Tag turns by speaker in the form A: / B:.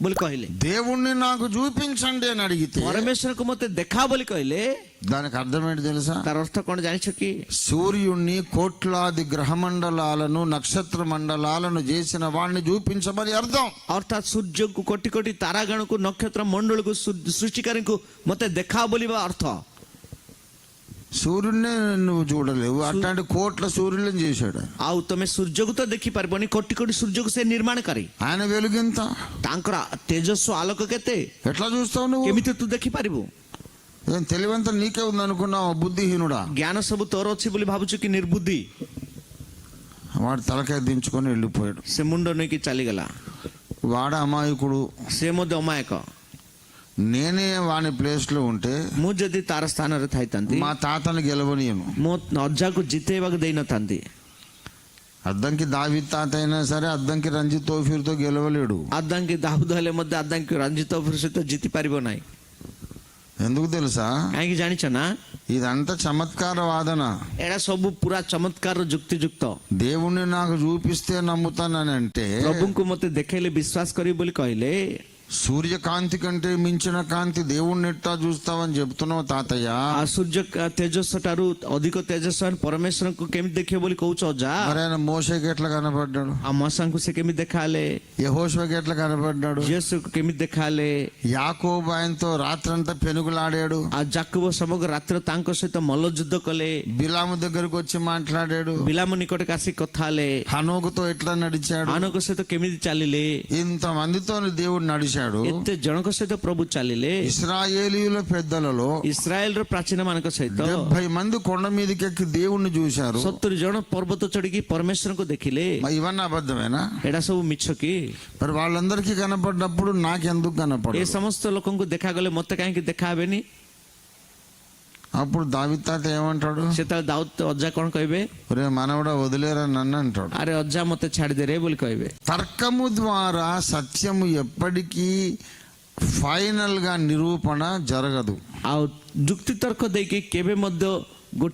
A: ବୋଲି କହିଲେ
B: దేవుణ్ణి నాకు చూపించండి అని అడిగితే
A: ପରମେଶ୍ୱରଙ୍କୁ ମୋତେ ଦେଖା ବୋଲି କହିଲେ
B: దానికి అర్థం ఏంటి తెలుసా
A: ତାର ଅର୍ଥ କଣ ଜାଣିଛ କି
B: సూర్యుణ్ణి కోట్లాది గ్రహమండలాలను నక్షత్ర మండలాలను చేసిన వాణ్ణి చూపించమని అర్థం
A: ଅର୍ଥାତ୍ ସୂର୍ଯ୍ୟକୁ କୋଟି କୋଟି ତାରାଗଣକୁ ନକ୍ଷତ୍ର ମଣ୍ଡଳକୁ ସୃ- ସୃଷ୍ଟିକାରୀଙ୍କୁ ମୋତେ ଦେଖା ବୋଲିବା ଅର୍ଥ
B: సూర్యుడినే నువ్వు చూడలేవు అట్లాంటి కోట్ల సూర్యులను చేశాడు
A: ଆଉ ତମେ ସୂର୍ଯ୍ୟକୁ ତ ଦେଖିପାରିବନି କୋଟି କୋଟି ସୂର୍ଯ୍ୟକୁ ସେ ନିର୍ମାଣ କରେ
B: ఆయన వెలుగింత
A: ତାଙ୍କର ତେଜସ୍ୱ ଆଲୋକ କେତେ
B: ఎట్లా చూస్తావు నువ్వు
A: କେମିତି ତୁ ଦେଖିପାରିବୁ
B: ఏం తెలివంతా నీకే ఉంది అనుకున్నావు బుద్ధిహీనుడా
A: ଜ୍ଞାନ ସବୁ ତୋର ଅଛି ବୋଲି ଭାବୁଛୁ କି ନିର୍ବୁଦ୍ଧି
B: వాడు తలకాయ దించుకొని వెళ్ళిపోయాడు
A: ସେ ମୁଣ୍ଡ ନେଇକି ଚାଲିଗଲା
B: వాడ అమాయకుడు
A: ସେ ମଧ୍ୟ ଅମାୟକ
B: నేనే వాని ప్లేస్ లో ఉంటే
A: ମୁଁ ଯଦି ତାର ସ୍ଥାନରେ ଥାଇଥାନ୍ତି
B: మా తాతను గెలవనీయను
A: ମୋ ଅଜାକୁ ଜିତେଇବାକୁ ଦେଇନଥାନ୍ତି
B: అద్దంకి దావి తాత అయినా సరే అద్దంకి రంజిత్ తోఫీర్తో గెలవలేడు
A: ଆଦାଙ୍କି ଦାଉଦ ହେଲେ ମଧ୍ୟ ଆଦାଙ୍କି ରଞ୍ଜିତ ଅଫିର ସହିତ ଜିତି ପାରିବ ନାହିଁ
B: ఎందుకు తెలుసా
A: କାହିଁକି ଜାଣିଛ ନା
B: ఇదంతా చమత్కార వాదన
A: ଏଇଟା ସବୁ ପୁରା ଚମତ୍କାର ଯୁକ୍ତିଯୁକ୍ତ
B: దేవుణ్ణి నాకు చూపిస్తే నమ్ముతానని అంటే
A: ପ୍ରଭୁଙ୍କୁ ମୋତେ ଦେଖେଇଲେ ବିଶ୍ୱାସ କରିବି ବୋଲି କହିଲେ
B: సూర్యకాంతి కంటే మించిన కాంతి దేవుణ్ణి ఎట్టా చూస్తావని చెప్తున్నావు తాతయ్య
A: ଆଉ ସୂର୍ଯ୍ୟ ତେଜସ୍ୱ ଠାରୁ ଅଧିକ ତେଜସ୍ୱ ପରମେଶ୍ୱରଙ୍କୁ କେମିତି ଦେଖିବ ବୋଲି କହୁଛ ଅଜା
B: మరి ఆయన మోసకి ఎట్లా కనపడ్డాడు
A: ଆଉ ମଶାଙ୍କୁ ସେ କେମିତି ଦେଖାହେଲେ
B: యహోషువకి ఎట్లా కనబడ్డాడు.
A: యేసుకి మిద్దె కాలే
B: యాకోబు ఆయనతో రాత్రంతా పెనుగులాడాడు.
A: ఆ జక్కుబు సమగ్ర రాత్రి తాంక సହିତ మల్ల యుద్ధ కలే
B: బిలాము దగ్గరకు వచ్చి మాట్లాడాడు.
A: బిలాము నికట కాసి కొత్తాలే
B: హనోకుతో ఎట్లా నడిచాడు?
A: హనోకు సହିତ కెమిది చాలిలే.
B: ఇంత మందితో దేవుడు నడిచాడు.
A: ఎంత జనక సైతం ప్రభు చాలిలే.
B: ఇస్రాయేలీల పెద్దలలో
A: ఇస్రాయేల్ ప్రాచీన మనకు సైతం
B: డెబ్బై మంది కొండ మీదకి ఎక్కి దేవుణ్ణి చూశారు.
A: సత్తురు జనం పర్వత చడికి పరమేశ్వరంకు
B: దక్కిలే. ఇవన్నీ అబద్ధమేనా?
A: ఎడసవు మిచ్చకి
B: మరి వాళ్ళందరికీ కనపడ్డప్పుడు నాకెందుకు
A: ଏ
B: కనపడదు
A: ସମସ୍ତ ଲୋକଙ୍କୁ ଦେଖାଗଲେ ମତେ କାହିଁକି ଦେଖାହେବେନି
B: అప్పుడు దావితాత ఏమంటాడు
A: ସେତେବେଳେ ଦାଉଦ ଅଜା କଣ କହିବେ
B: రే మనవడ వదిలేరా నన్ను అంటాడు
A: ଆରେ ଅଜା ମତେ ଛାଡିଦେରେ ବୋଲି କହିବେ
B: తర్కము ద్వారా సత్యము ఎప్పటికీ ఫైనల్ గా నిరూపణ జరగదు
A: ଆଉ ଯୁକ୍ତି ତର୍କ ଦେଇକି କେବେ ମଧ୍ୟ ଗୋ-